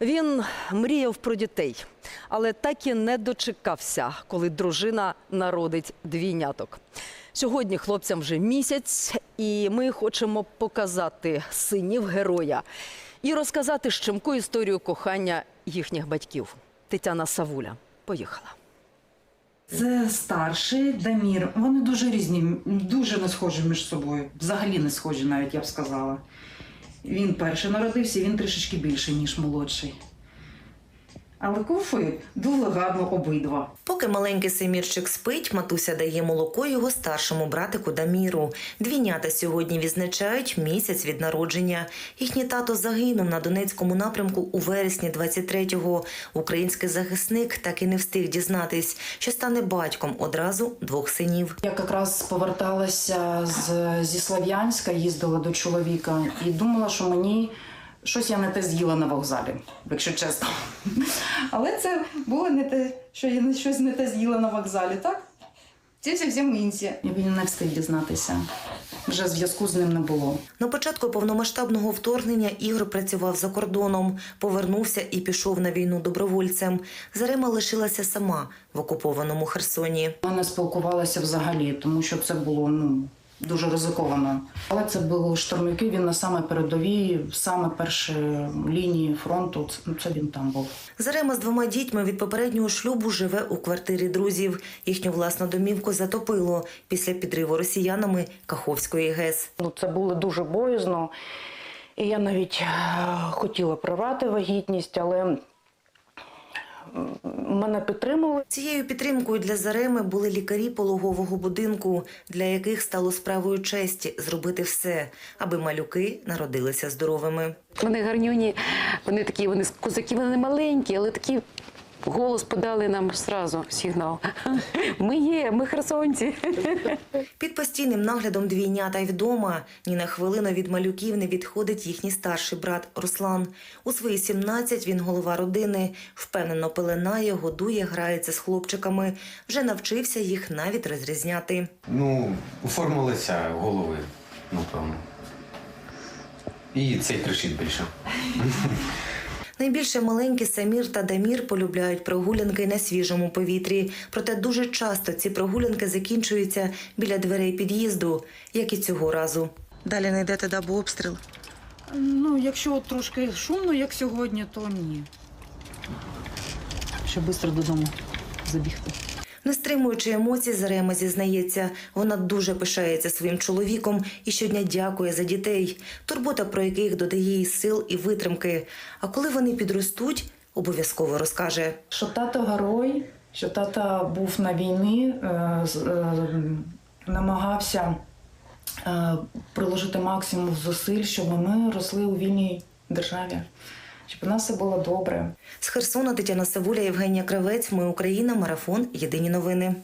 Він мріяв про дітей, але так і не дочекався, коли дружина народить двійняток. Сьогодні хлопцям вже місяць, і ми хочемо показати синів героя і розказати щемку історію кохання їхніх батьків. Тетяна Савуля поїхала. Це старший Дамір. Вони дуже різні, дуже не схожі між собою. Взагалі не схожі, навіть я б сказала. Він перший народився, він трішечки більший, ніж молодший. Але куфи дуже гарно обидва. Поки маленький Семірчик спить, матуся дає молоко його старшому братику Даміру. Двійнята сьогодні відзначають місяць від народження. Їхній тато загинув на Донецькому напрямку у вересні 23-го. Український захисник так і не встиг дізнатись, що стане батьком одразу двох синів. Я якраз поверталася з, зі Слов'янська, їздила до чоловіка і думала, що мені щось я не те з'їла на вокзалі, якщо чесно. Але це було не те, що я щось не те з'їла на вокзалі, так? Це зовсім інше. Він не встиг дізнатися. Вже зв'язку з ним не було. На початку повномасштабного вторгнення Ігор працював за кордоном, повернувся і пішов на війну добровольцем. Зарема лишилася сама в окупованому Херсоні. Ми не спілкувалися взагалі, тому що це було ну, дуже ризиковано. Але це були штурмовики, він на саме передовій, саме перші лінії фронту. Це, ну, це він там був. Зарема з двома дітьми від попереднього шлюбу живе у квартирі друзів. Їхню власну домівку затопило після підриву росіянами Каховської ГЕС. Ну, це було дуже боязно. І я навіть е, хотіла прорвати вагітність, але мене підтримали. Цією підтримкою для Зареми були лікарі пологового будинку, для яких стало справою честі зробити все, аби малюки народилися здоровими. Вони гарнюні, вони такі, вони козаки, вони маленькі, але такі голос подали нам зразу сигнал. Ми є, ми херсонці. Під постійним наглядом двійнята й вдома ні на хвилину від малюків не відходить їхній старший брат Руслан. У свої 17 він голова родини, впевнено пеленає, годує, грається з хлопчиками. Вже навчився їх навіть розрізняти. Ну, оформилися голови, напевно. І цей кричить більше. Найбільше маленькі Самір та Дамір полюбляють прогулянки на свіжому повітрі. Проте дуже часто ці прогулянки закінчуються біля дверей під'їзду, як і цього разу. Далі не йдете дабу обстріл. Ну, якщо трошки шумно, як сьогодні, то ні. Щоб швидко додому забігти. Не стримуючи емоцій, Зарема зізнається, вона дуже пишається своїм чоловіком і щодня дякує за дітей, турбота про яких додає їй сил і витримки. А коли вони підростуть, обов'язково розкаже. Що тато герой, що тато був на війні, е, е, намагався е, приложити максимум зусиль, щоб ми росли у вільній державі, щоб у нас все було добре. З Херсона Тетяна Савуля, Євгенія Кравець. Ми Україна. Марафон. Єдині новини.